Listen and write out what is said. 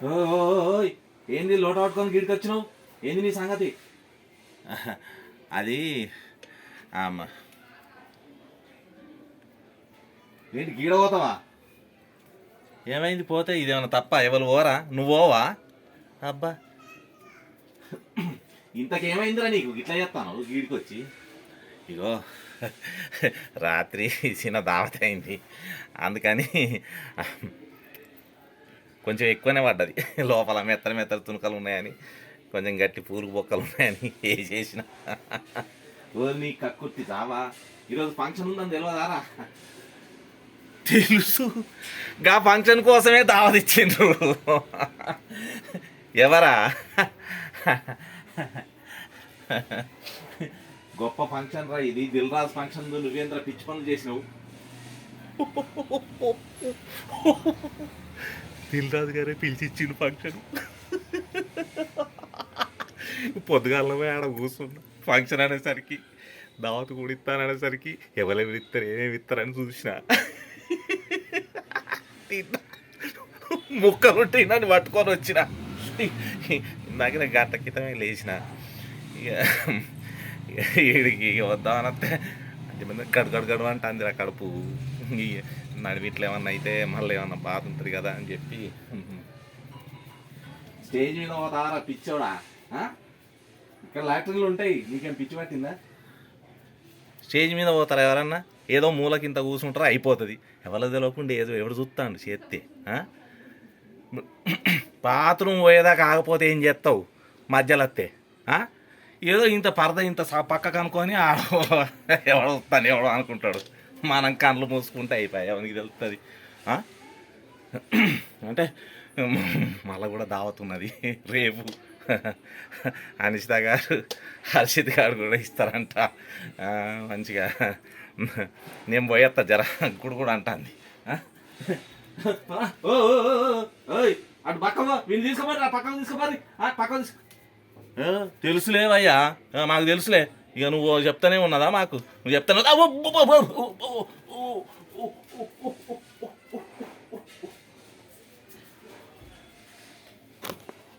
ఓయ్ ఏంది లోట పట్టుకొని గిడికి వచ్చినావు ఏంది నీ సంగతి? అది ఆమ, ఏంటి గీడ పోతావా ఏమైంది పోతే? ఇదేమన్నా తప్ప? ఎవరు పోరా? నువ్వు పోవా? అబ్బా. ఇంతకేమైందిరా నీకు? ఇట్లా చేస్తాను గీడికి వచ్చి ఇగో రాత్రి చిన్న దావత అయింది అందుకని కొంచెం ఎక్కువనే పడ్డది లోపల మెత్తల మెత్తల తునకలు ఉన్నాయని కొంచెం గట్టి పూరుగు బొక్కలు ఉన్నాయని వేసేసిన ఓ నీ కక్కుర్తి చావా ఈరోజు ఫంక్షన్ ఉందని తెలియదారా తెలుసు గా ఫంక్షన్ కోసమే దావత్ ఇచ్చిండ్రు ఎవరా గొప్ప ఫంక్షన్ రా ఇది దిల్ రాజ్ ఫంక్షన్ నువ్వేంద్ర పిచ్చి పనులు చేసినావు దిల్రాజు గారే పిలిచిచ్చిండు ఫంక్షన్. పొద్దుగాలమే ఆడ కూర్చున్నా. ఫంక్షన్ అనేసరికి దావత్ కూడా ఇస్తాననేసరికి ఎవరెవరు ఇస్తారు ఏమేమి ఇస్తారని చూసిన. ముక్కలు నన్ను పట్టుకొని వచ్చిన. ఇందాక నేను గంట క్రితమే లేచిన. ఇక ఈడికి ఇక వద్దామనంటే మంది గడు గడు గడు అంటే అందిరా కడుపు. ఇక నడివి ఇట్లా ఏమన్నా అయితే మళ్ళీ ఏమన్నా బాధ ఉంటుంది కదా అని చెప్పి. స్టేజ్ మీద పోతారా పిచ్చోడా? ఇక్కడ లాటరీలు ఉంటాయి. నీకేం పిచ్చి పట్టిందా? స్టేజ్ మీద పోతారా ఎవరన్నా? ఏదో మూలకింత కూర్చుంటారా? అయిపోతుంది. ఎవరికి తెలియకుండా ఏదో ఎవడు చూస్తాడు చేస్తే? బాత్రూమ్ పోయేదాకా ఆగపోతే ఏం చేస్తావు? మధ్యలో వస్తే? ఏదో ఇంత పరద ఇంత పక్కకు అనుకొని ఆడ వస్తాను ఎవడో అనుకుంటాడు. మనం కళ్ళు మూసుకుంటే అయిపోయాయి ఎవరికి తెలుస్తుంది అంటే మళ్ళీ కూడా దావత్ ఉన్నది రేపు. అనిషిత గారు హర్షిత్ గారు కూడా ఇస్తారంట. మంచిగా. నేను పోయేస్తా జర గుడు కూడా అంటాంది. అటు పక్కన వీళ్ళు తీసుకోమని పక్కన తీసుకోమని పక్కన తీసుకో తెలుసులేవయ్యా మాకు తెలుసులే. ఇక నువ్వు చెప్తానే ఉన్నదా మాకు? నువ్వు చెప్తానే